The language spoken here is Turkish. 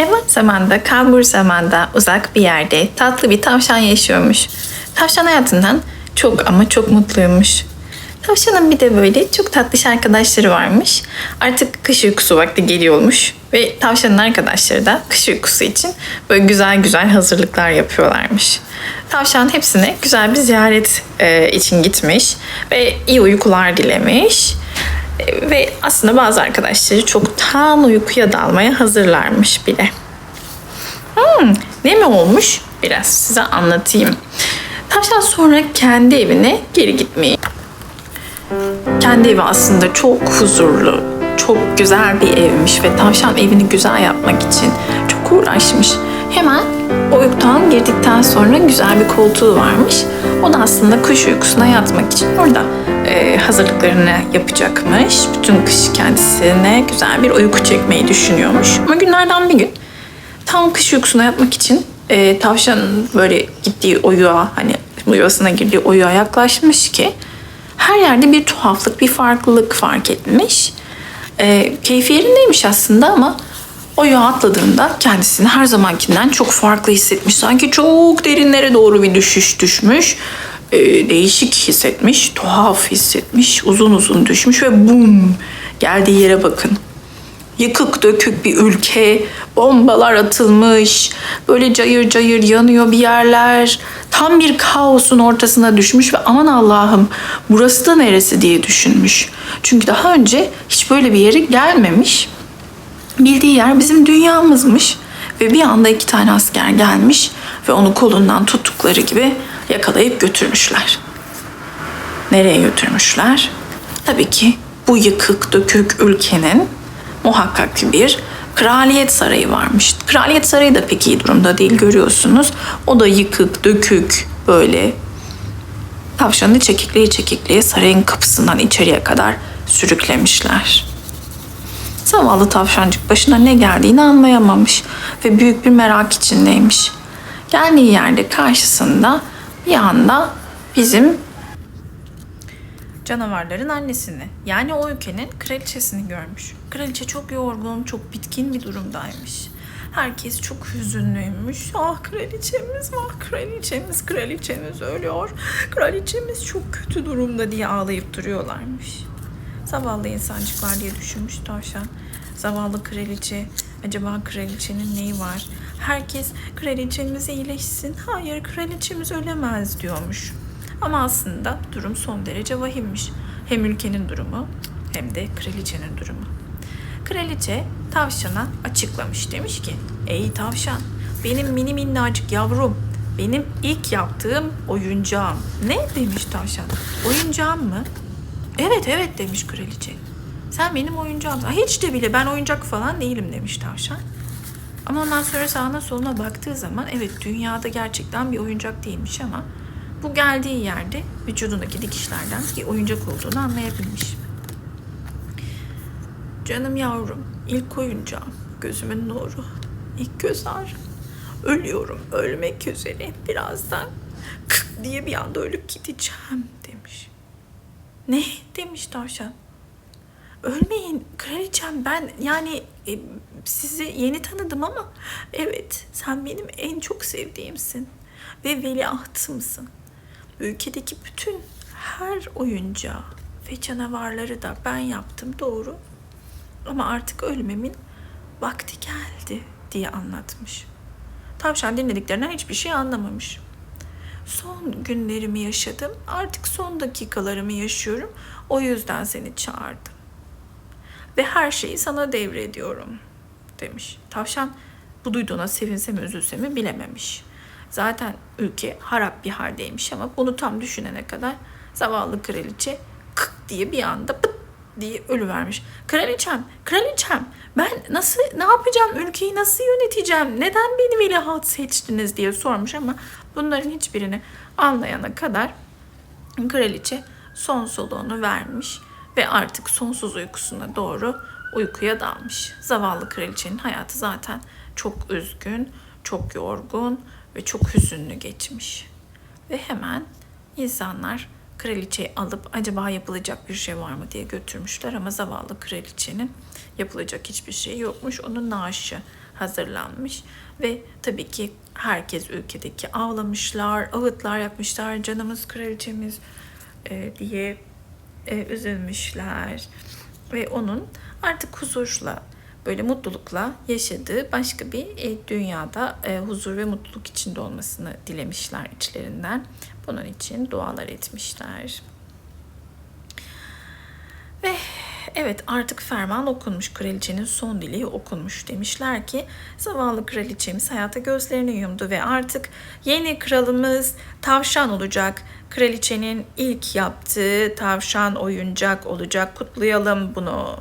Evvel zamanda, kambur zamanda uzak bir yerde tatlı bir tavşan yaşıyormuş. Tavşan hayatından çok ama çok mutluymuş. Tavşanın bir de böyle çok tatlış arkadaşları varmış. Artık kış uykusu vakti geliyormuş. Ve tavşanın arkadaşları da kış uykusu için böyle güzel güzel hazırlıklar yapıyorlarmış. Tavşan hepsine güzel bir ziyaret e, için gitmiş ve iyi uykular dilemiş. Ve aslında bazı arkadaşları çoktan uykuya dalmaya hazırlarmış bile. Hmm, ne mi olmuş? Biraz size anlatayım. Tavşan sonra kendi evine geri gitmeyi. Kendi evi aslında çok huzurlu, çok güzel bir evmiş ve tavşan evini güzel yapmak için çok uğraşmış. Hemen uykudan girdikten sonra güzel bir koltuğu varmış. O da aslında kuş uykusuna yatmak için orada hazırlıklarını yapacakmış. Bütün kış kendisine güzel bir uyku çekmeyi düşünüyormuş. Ama günlerden bir gün tam kış uykusuna yatmak için e, tavşanın böyle gittiği oyuğa hani yuvasına girdiği oyuğa yaklaşmış ki her yerde bir tuhaflık, bir farklılık fark etmiş. E, keyfi yerindeymiş aslında ama oyuğa atladığında kendisini her zamankinden çok farklı hissetmiş. Sanki çok derinlere doğru bir düşüş düşmüş. E, değişik hissetmiş, tuhaf hissetmiş, uzun uzun düşmüş ve bum geldiği yere bakın yıkık dökük bir ülke, bombalar atılmış, böyle cayır cayır yanıyor bir yerler. Tam bir kaosun ortasına düşmüş ve aman Allah'ım burası da neresi diye düşünmüş. Çünkü daha önce hiç böyle bir yere gelmemiş. Bildiği yer bizim dünyamızmış. Ve bir anda iki tane asker gelmiş ve onu kolundan tuttukları gibi yakalayıp götürmüşler. Nereye götürmüşler? Tabii ki bu yıkık dökük ülkenin muhakkak bir kraliyet sarayı varmış. Kraliyet sarayı da pek iyi durumda değil görüyorsunuz. O da yıkık, dökük böyle. Tavşanı çekikleye çekikleye sarayın kapısından içeriye kadar sürüklemişler. Zavallı tavşancık başına ne geldiğini anlayamamış ve büyük bir merak içindeymiş. Geldiği yerde karşısında bir anda bizim canavarların annesini yani o ülkenin kraliçesini görmüş. Kraliçe çok yorgun, çok bitkin bir durumdaymış. Herkes çok hüzünlüymüş. Ah kraliçemiz, ah kraliçemiz, kraliçemiz ölüyor. Kraliçemiz çok kötü durumda diye ağlayıp duruyorlarmış. Zavallı insancıklar diye düşünmüş tavşan. Zavallı kraliçe, acaba kraliçenin neyi var? Herkes kraliçemiz iyileşsin. Hayır kraliçemiz ölemez diyormuş. Ama aslında durum son derece vahimmiş. Hem ülkenin durumu hem de kraliçenin durumu. Kraliçe tavşana açıklamış demiş ki Ey tavşan benim mini minnacık yavrum benim ilk yaptığım oyuncağım. Ne demiş tavşan? Oyuncağım mı? Evet evet demiş kraliçe. Sen benim oyuncağım. "Aa, Hiç de bile ben oyuncak falan değilim demiş tavşan. Ama ondan sonra sağına soluna baktığı zaman evet dünyada gerçekten bir oyuncak değilmiş ama bu geldiği yerde vücudundaki dikişlerden bir oyuncak olduğunu anlayabilmiş. Canım yavrum, ilk oyuncağım, gözümün nuru, ilk göz ağrım. Ölüyorum, ölmek üzere. Birazdan diye bir anda ölüp gideceğim demiş. Ne demiş tavşan. Ölmeyin kraliçem ben yani e, sizi yeni tanıdım ama evet sen benim en çok sevdiğimsin ve veliahtımsın. Ülkedeki bütün her oyuncağı ve canavarları da ben yaptım doğru. Ama artık ölmemin vakti geldi diye anlatmış. Tavşan dinlediklerinden hiçbir şey anlamamış. Son günlerimi yaşadım. Artık son dakikalarımı yaşıyorum. O yüzden seni çağırdım. Ve her şeyi sana devrediyorum demiş. Tavşan bu duyduğuna sevinse mi üzülse mi bilememiş. Zaten ülke harap bir haldeymiş ama bunu tam düşünene kadar zavallı kraliçe kık diye bir anda pıt diye ölüvermiş. Kraliçem, kraliçem ben nasıl ne yapacağım ülkeyi nasıl yöneteceğim neden beni veliaht seçtiniz diye sormuş ama bunların hiçbirini anlayana kadar kraliçe son soluğunu vermiş ve artık sonsuz uykusuna doğru uykuya dalmış. Zavallı kraliçenin hayatı zaten çok üzgün, çok yorgun ve çok hüzünlü geçmiş. Ve hemen insanlar kraliçeyi alıp acaba yapılacak bir şey var mı diye götürmüşler ama zavallı kraliçenin yapılacak hiçbir şey yokmuş. Onun naaşı hazırlanmış ve tabii ki herkes ülkedeki ağlamışlar, ağıtlar yakmışlar, canımız kraliçemiz e, diye e, üzülmüşler ve onun artık huzurla böyle mutlulukla yaşadığı başka bir e, dünyada e, huzur ve mutluluk içinde olmasını dilemişler içlerinden. Bunun için dualar etmişler. Ve evet artık ferman okunmuş, kraliçenin son dileği okunmuş. Demişler ki zavallı kraliçemiz hayata gözlerini yumdu ve artık yeni kralımız tavşan olacak. Kraliçenin ilk yaptığı tavşan oyuncak olacak. Kutlayalım bunu.